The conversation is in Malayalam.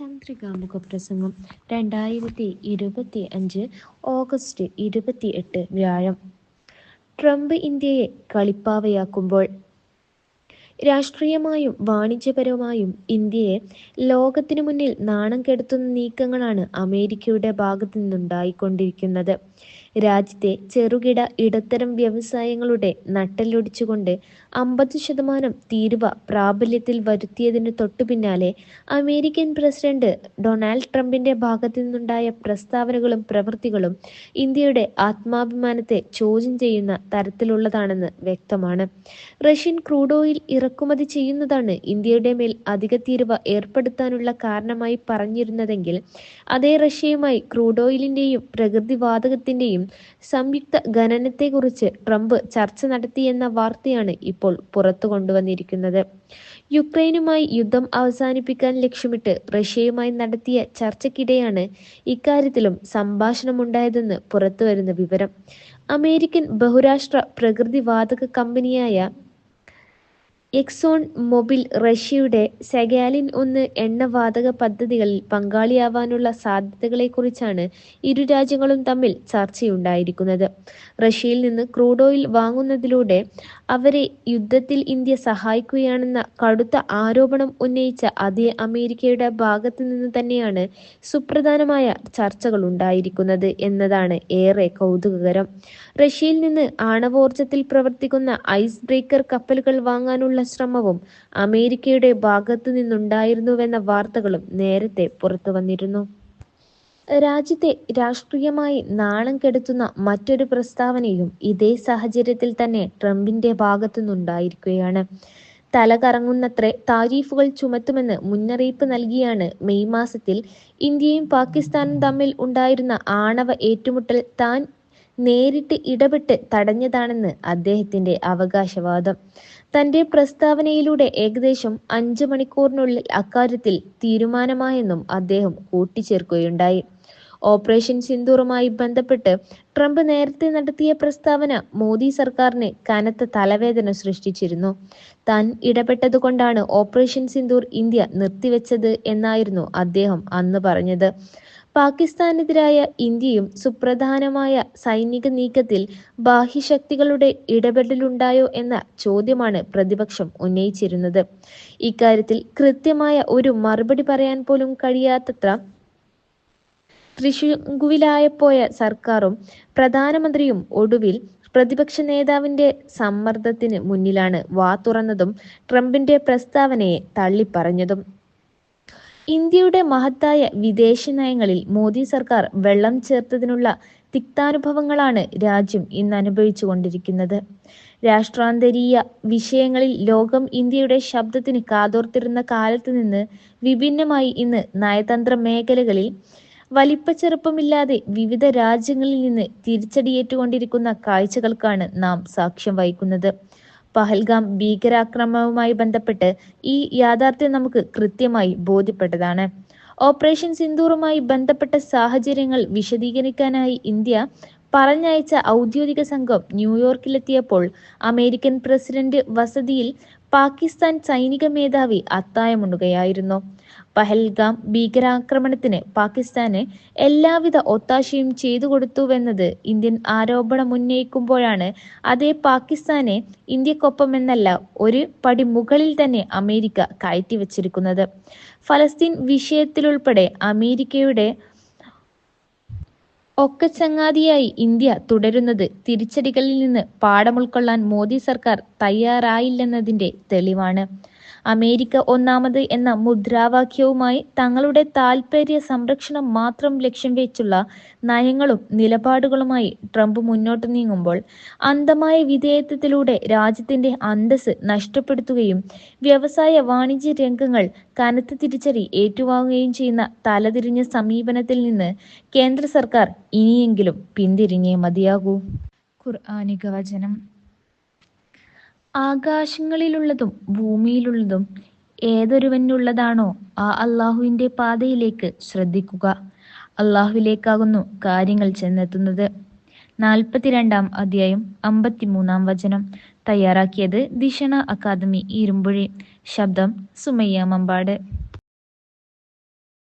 ചന്ദ്രിക മുഖപ്രസംഗം. രണ്ടായിരത്തി ഇരുപത്തി അഞ്ച് ഓഗസ്റ്റ് ഇരുപത്തി എട്ട് വ്യാഴം. ട്രംപ് ഇന്ത്യയെ കളിപ്പാവയാക്കുമ്പോൾ രാഷ്ട്രീയമായും വാണിജ്യപരമായും ഇന്ത്യയെ ലോകത്തിനു മുന്നിൽ നാണം കെടുത്തുന്ന നീക്കങ്ങളാണ് അമേരിക്കയുടെ ഭാഗത്തു നിന്നുണ്ടായിക്കൊണ്ടിരിക്കുന്നത്. രാജ്യത്തെ ചെറുകിട ഇടത്തരം വ്യവസായങ്ങളുടെ നട്ടലൊടിച്ചുകൊണ്ട് അമ്പത് ശതമാനം തീരുവ പ്രാബല്യത്തിൽ വരുത്തിയതിന് തൊട്ടു പിന്നാലെ അമേരിക്കൻ പ്രസിഡന്റ് ഡൊണാൾഡ് ട്രംപിന്റെ ഭാഗത്തു നിന്നുണ്ടായ പ്രസ്താവനകളും പ്രവൃത്തികളും ഇന്ത്യയുടെ ആത്മാഭിമാനത്തെ ചോദ്യം ചെയ്യുന്ന തരത്തിലുള്ളതാണെന്ന് വ്യക്തമാണ്. റഷ്യൻ ക്രൂഡ് ഓയിൽ ഇറക്കുമതി ചെയ്യുന്നതാണ്. ഇന്ത്യയുടെ മേൽ അധിക തീരുവ ഏർപ്പെടുത്താനുള്ള കാരണമായി പറഞ്ഞിരുന്നതെങ്കിൽ അതേ റഷ്യയുമായി ക്രൂഡ് ഓയിലിന്റെയും പ്രകൃതിവാതകത്തിന്റെയും സംയുക്ത ഖനനത്തെക്കുറിച്ച് ട്രംപ് ചർച്ച നടത്തിയെന്ന വാർത്തയാണ് ഇപ്പോൾ പുറത്തു കൊണ്ടുവന്നിരിക്കുന്നത്. യുക്രൈനുമായി യുദ്ധം അവസാനിപ്പിക്കാൻ ലക്ഷ്യമിട്ട് റഷ്യയുമായി നടത്തിയ ചർച്ചയ്ക്കിടെയാണ് ഇക്കാര്യത്തിലും സംഭാഷണമുണ്ടായതെന്ന് പുറത്തുവരുന്ന വിവരം. അമേരിക്കൻ ബഹുരാഷ്ട്ര പ്രകൃതിവാതക കമ്പനിയായ എക്സോൺ മൊബിൽ റഷ്യയുടെ സെഗാലിൻ ഒന്ന് എണ്ണവാതക പദ്ധതികളിൽ പങ്കാളിയാവാനുള്ള സാധ്യതകളെക്കുറിച്ചാണ് ഇരു രാജ്യങ്ങളും തമ്മിൽ ചർച്ചയുണ്ടായിരിക്കുന്നത്. റഷ്യയിൽ നിന്ന് ക്രൂഡ് ഓയിൽ വാങ്ങുന്നതിലൂടെ അവരെ യുദ്ധത്തിൽ ഇന്ത്യ സഹായിക്കുകയാണെന്ന കടുത്ത ആരോപണം ഉന്നയിച്ച അതേ അമേരിക്കയുടെ ഭാഗത്തു നിന്ന് തന്നെയാണ് സുപ്രധാനമായ ചർച്ചകൾ ഉണ്ടായിരിക്കുന്നത് എന്നതാണ് ഏറെ കൗതുകകരം. റഷ്യയിൽ നിന്ന് ആണവോർജത്തിൽ പ്രവർത്തിക്കുന്ന ഐസ് ബ്രേക്കർ കപ്പലുകൾ വാങ്ങാനുള്ള ശ്രമവും അമേരിക്കയുടെ ഭാഗത്തു നിന്നുണ്ടായിരുന്നുവെന്ന വാർത്തകളും നേരത്തെ പുറത്തു വന്നിരുന്നു. രാജ്യത്തെ രാഷ്ട്രീയമായി നാണം കെടുത്തുന്ന മറ്റൊരു പ്രസ്താവനയും ഇതേ സാഹചര്യത്തിൽ തന്നെ ട്രംപിന്റെ ഭാഗത്തുനിന്നുണ്ടായിരിക്കുകയാണ്. തല കറങ്ങുന്നത്രേ താരീഫുകൾ ചുമത്തുമെന്ന് മുന്നറിയിപ്പ് നൽകിയാണ് മെയ് മാസത്തിൽ ഇന്ത്യയും പാകിസ്ഥാനും തമ്മിൽ ഉണ്ടായിരുന്ന ആണവ ഏറ്റുമുട്ടൽ താൻ നേരിട്ട് ഇടപെട്ട് തടഞ്ഞതാണെന്ന് അദ്ദേഹത്തിന്റെ അവകാശവാദം. തന്റെ പ്രസ്താവനയിലൂടെ ഏകദേശം അഞ്ച് മണിക്കൂറിനുള്ളിൽ അക്കാര്യത്തിൽ തീരുമാനമായെന്നും അദ്ദേഹം കൂട്ടിച്ചേർക്കുകയുണ്ടായി. ഓപ്പറേഷൻ സിന്ദൂറുമായി ബന്ധപ്പെട്ട് ട്രംപ് നേരത്തെ നടത്തിയ പ്രസ്താവന മോദി സർക്കാരിന് കനത്ത തലവേദന സൃഷ്ടിച്ചിരുന്നു. താൻ ഇടപെട്ടതുകൊണ്ടാണ് ഓപ്പറേഷൻ സിന്ദൂർ ഇന്ത്യ നിർത്തിവെച്ചത് എന്നായിരുന്നു അദ്ദേഹം അന്ന് പറഞ്ഞത്. പാകിസ്ഥാനെതിരായ ഇന്ത്യയും സുപ്രധാനമായ സൈനിക നീക്കത്തിൽ ബാഹ്യശക്തികളുടെ ഇടപെടലുണ്ടായോ എന്ന ചോദ്യമാണ് പ്രതിപക്ഷം ഉന്നയിച്ചിരുന്നത്. ഇക്കാര്യത്തിൽ കൃത്യമായ ഒരു മറുപടി പറയാൻ പോലും കഴിയാത്തത്ര ത്രിശങ്കുവിലായപ്പോയ സർക്കാരും പ്രധാനമന്ത്രിയും ഒടുവിൽ പ്രതിപക്ഷ നേതാവിന്റെ സമ്മർദ്ദത്തിന് മുന്നിലാണ് വാ തുറന്നതും ട്രംപിന്റെ പ്രസ്താവനയെ തള്ളിപ്പറഞ്ഞതും. ഇന്ത്യയുടെ മഹത്തായ വിദേശ നയങ്ങളിൽ മോദി സർക്കാർ വെള്ളം ചേർത്തതിനുള്ള തിക്താനുഭവങ്ങളാണ് രാജ്യം ഇന്ന് അനുഭവിച്ചു കൊണ്ടിരിക്കുന്നത് രാഷ്ട്രാന്തരീയ വിഷയങ്ങളിൽ ലോകം ഇന്ത്യയുടെ ശബ്ദത്തിന് കാതോർത്തിരുന്ന കാലത്ത് നിന്ന് വിഭിന്നമായി ഇന്ന് നയതന്ത്ര മേഖലകളിൽ വലിപ്പച്ചെറുപ്പമില്ലാതെ വിവിധ രാജ്യങ്ങളിൽ നിന്ന് തിരിച്ചടിയേറ്റുകൊണ്ടിരിക്കുന്ന കാഴ്ചകൾക്കാണ് നാം സാക്ഷ്യം വഹിക്കുന്നത്. പഹൽഗാം ഭീകരാക്രമണവുമായി ബന്ധപ്പെട്ട് ഈ യാഥാർത്ഥ്യം നമുക്ക് കൃത്യമായി ബോധ്യപ്പെട്ടതാണ്. ഓപ്പറേഷൻ സിന്ദൂറുമായി ബന്ധപ്പെട്ട സാഹചര്യങ്ങൾ വിശദീകരിക്കാനായി ഇന്ത്യ പറഞ്ഞയച്ച ഔദ്യോഗിക സംഘം ന്യൂയോർക്കിലെത്തിയപ്പോൾ അമേരിക്കൻ പ്രസിഡന്റ് വസതിയിൽ പാകിസ്ഥാൻ സൈനിക മേധാവി അത്തായമുണ്ടുകയായിരുന്നു പഹൽഗാം ഭീകരാക്രമണത്തിന് പാകിസ്ഥാന് എല്ലാവിധ ഒത്താശയും ചെയ്തു കൊടുത്തുവെന്നത് ഇന്ത്യൻ ആരോപണം ഉന്നയിക്കുമ്പോഴാണ്. അതേ പാകിസ്ഥാനെ ഇന്ത്യക്കൊപ്പമെന്നല്ല ഒരു പടി മുകളിൽ തന്നെ അമേരിക്ക കയറ്റിവച്ചിരിക്കുന്നത്. ഫലസ്തീൻ വിഷയത്തിലുൾപ്പെടെ അമേരിക്കയുടെ ഒക്കെ ചങ്ങാതിയായി ഇന്ത്യ തുടരുന്നത് തിരിച്ചടികളിൽ നിന്ന് പാഠം ഉൾക്കൊള്ളാൻ മോദി സർക്കാർ തയ്യാറായില്ലെന്നതിന്റെ തെളിവാണ്. അമേരിക്ക ഒന്നാമത് എന്ന മുദ്രാവാക്യവുമായി തങ്ങളുടെ താൽപര്യ സംരക്ഷണം മാത്രം ലക്ഷ്യം വെച്ചുള്ള നയങ്ങളും നിലപാടുകളുമായി ട്രംപ് മുന്നോട്ട് നീങ്ങുമ്പോൾ അന്ധമായ വിധേയത്വത്തിലൂടെ രാജ്യത്തിന്റെ അന്തസ് നഷ്ടപ്പെടുത്തുകയും വ്യവസായ വാണിജ്യ രംഗങ്ങൾ കനത്ത തിരിച്ചടി ഏറ്റുവാങ്ങുകയും ചെയ്യുന്ന തലതിരിഞ്ഞ സമീപനത്തിൽ നിന്ന് കേന്ദ്ര സർക്കാർ ഇനിയെങ്കിലും പിന്തിരിഞ്ഞേ മതിയാകൂ. ഖുർആാനിക വചനം. ആകാശങ്ങളിലുള്ളതും ഭൂമിയിലുള്ളതും ഏതൊരുവനുള്ളതാണോ ആ അള്ളാഹുവിന്റെ പാതയിലേക്ക് ശ്രദ്ധിക്കുക. അള്ളാഹുവിലേക്കാകുന്നു കാര്യങ്ങൾ ചെന്നെത്തുന്നത്. നാൽപ്പത്തിരണ്ടാം അധ്യായം അമ്പത്തിമൂന്നാം വചനം. തയ്യാറാക്കിയത് ദിഷണ അക്കാദമി ഇരുമ്പുഴി. ശബ്ദം സുമയ്യ മമ്പാട്.